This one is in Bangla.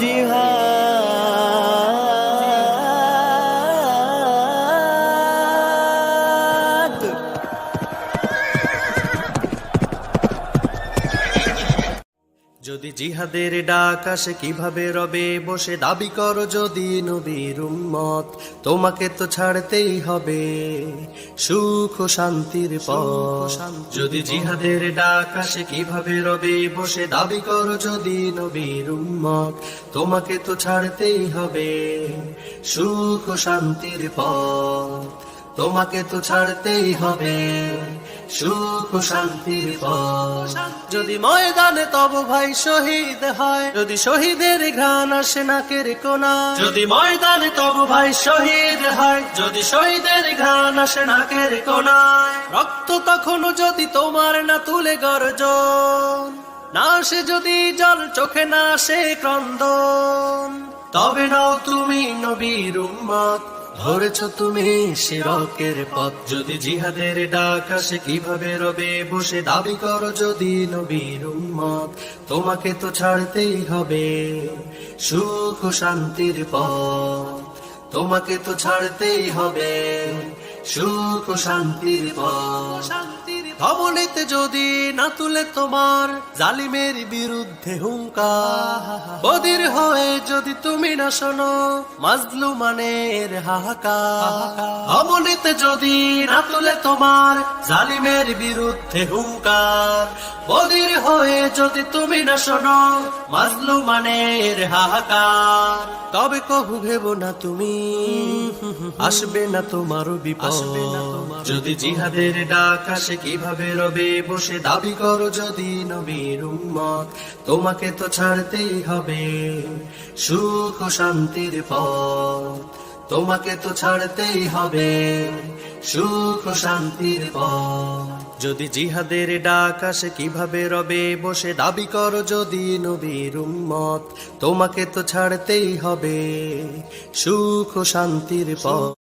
de যদি জিহাদের ডাক আসে কীভাবে রবে? বসে দাবি করো যদি নবীর উম্মত তোমাকে তো ছাড়তেই হবে। সুখ ও শান্তির পথ। যদি জিহাদের ডাক আসে কীভাবে রবে? বসে দাবি করো যদি নবীর উম্মত তোমাকে তো ছাড়তেই হবে। সুখ ও শান্তির পথ। তোমাকে তো ছাড়তেই হবে। সুখ শান্তির পথ। যদি ময়দানে তব ভাই শহীদ হয় যদি শহীদের ঘ্রাণ আসে নাকের কোনা যদি ময়দানে তব ভাই শহীদ হয় যদি শহীদের ঘ্রাণ আসে নাকের কোনায় রক্ত তখনও যদি তোমার না তুলে গর্জন না আসে যদি জল চোখে না আসে ক্রন্দন। তবে নাও তুমি নবীর উম্মত। ধরেছ তুমি শিরকের পথ। যদি জিহাদের ডাক আসে, কীভাবে রবে বসে? দাবি করো যদি নবীর উম্মত, তোমাকে তো ছাড়তেই হবে। সুখ শান্তির পথ, তোমাকে তো ছাড়তেই হবে। সুখ শান্তির পথ। ধবলিতে যদি না তুলে তোমার জালিমের বিরুদ্ধে হুঙ্কার বদির হয়ে যদি তুমি না শোনো মাজলু মানের হাহাকার ধবলিতে যদি না তুলে তোমার জালিমের বিরুদ্ধে হুঙ্কার বদির হয়ে যদি তুমি না শোনো মাজলু মানের হাহাকার। তবে কবু ভেব না তুমি আসবে না তোমারও বিপদ। যদি জিহাদের ডাক আসে কীভাবে বসে দাবি করো যদি নবীর উম্মত। তোমাকে তো ছাড়তেই হবে সুখ শান্তির পথ। তোমাকে তো ছাড়তেই হবে সুখ শান্তির পথ। যদি জিহাদের ডাক আসে, কীভাবে রবে, বসে দাবি করো যদি নবীর উম্মত। তোমাকে তো ছাড়তেই হবে সুখ শান্তির পথ।